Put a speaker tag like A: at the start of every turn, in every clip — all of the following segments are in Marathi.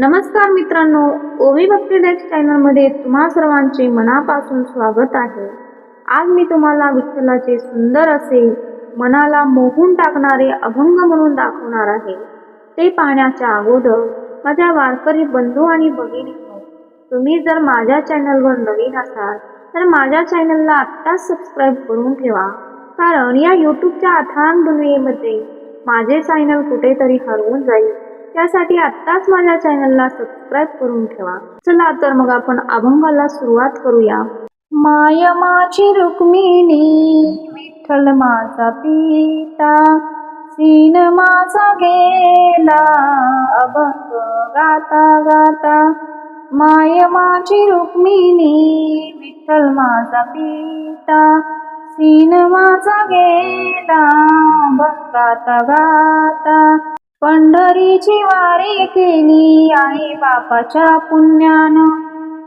A: नमस्कार मित्रांनो ओवी भक्ती डेक्स चॅनलमध्ये तुम्हा सर्वांचे मनापासून स्वागत आहे. आज मी तुम्हाला विठ्ठलाचे सुंदर असे मनाला मोहून टाकणारे अभंग म्हणून दाखवणार आहे. ते पाहण्याच्या अगोदर माझ्या वारकरी बंधू आणि भगिनी तुम्ही जर माझ्या चॅनलवर नवीन असाल तर माझ्या चॅनलला आत्ताच सबस्क्राईब करून ठेवा. कारण या यूट्यूबच्या अथांग दुनियेमध्ये माझे चॅनल कुठेतरी हरवून जाईल. त्यासाठी आत्ताच माझ्या चॅनलला सबस्क्राईब करून ठेवा. चला तर मग आपण अभंगाला सुरुवात करूया. माय माझी रुक्मिणी विठ्ठल माझा पिता सीन माझा गेला अभंग गाता गाता. माय माझी रुक्मिणी विठ्ठल माझा पिता सीन माझा गेला अभंग गाता गाता. पंढरीची वारी केली आई बापाच्या पुण्यानं.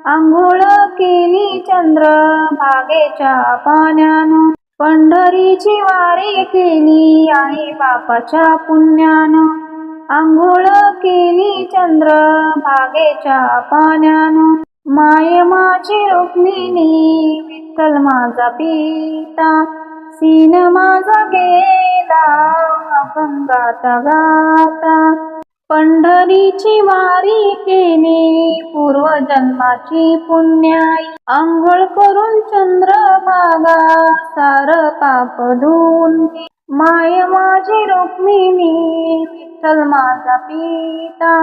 A: आंघोळ केली चंद्र भागेच्या पाण्यानं. पंढरीची वारी केली आई बापाच्या पुण्यानं. आंघोळ केली चंद्र भागेच्या पाण्यानं. माय माझी रुक्मिणी विठ्ठल माझा पिता. सीन माझा गेला. अभंगाता गाता पंढरीची वारी केली पूर्वजन्माची पुण्याई. आंघोळ करून चंद्रभागा सार पाप धुवून माय माझी रुक्मिणी विठ्ठल माझा पिता.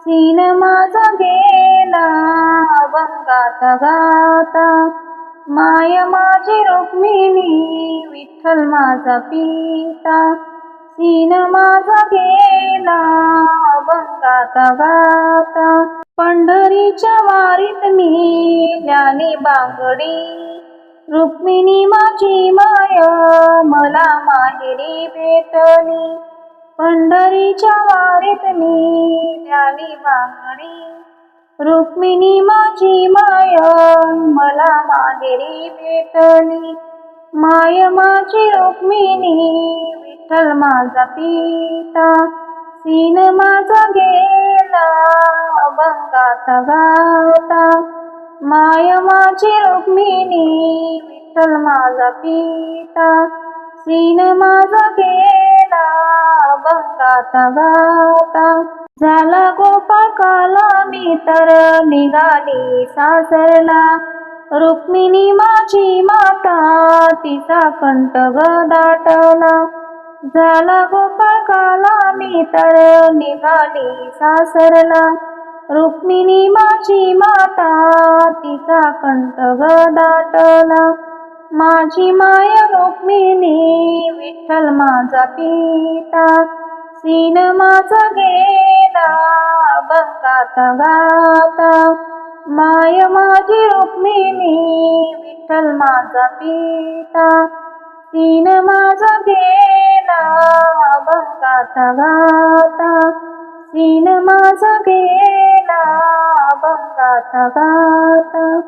A: सीन माझा गेला अभंगाता गाता माय माझी रुक्मिणी विठ्ठल माझा पिता. सीन माझा गेला अभंगाता गाता. पंढरीच्या वारीत मी ज्ञानी बांगडी रुक्मिणी माझी माया मला माहेरी भेटली. पंढरीच्या वारीत मी ज्ञानी बांगडी रुक्मिणी माझी माया मला माहेरी भेटली. माय माझी रुक्मिणी विठ्ठल माझा पिता. सीन माझा गेला अभंगात गाता. माय माझी रुक्मिणी विठ्ठल माझा पिता. सीन माझा गेला अभंगात गाता. झाला गोपाळ काला मी तर निघाली सासरला. रुक्मिणी माझी माता तिचा कंठ दाटला झाला गोपाळ काला मी तर निघाली सासरला. रुक्मिणी माझी माता तिचा कंठ दाटला माझी माया रुक्मिणी विठ्ठल माझा पिता. सीन माझा गेला बंगात गाता. माय माझी रुक्मिणी विठ्ठल माझा पिता. सीन माझा गेला बंगाता गाता. सीन माझा गेला बंगाता गाता.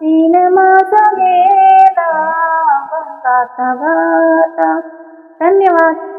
A: तीन माझा गेला बंगाता गाता. धन्यवाद.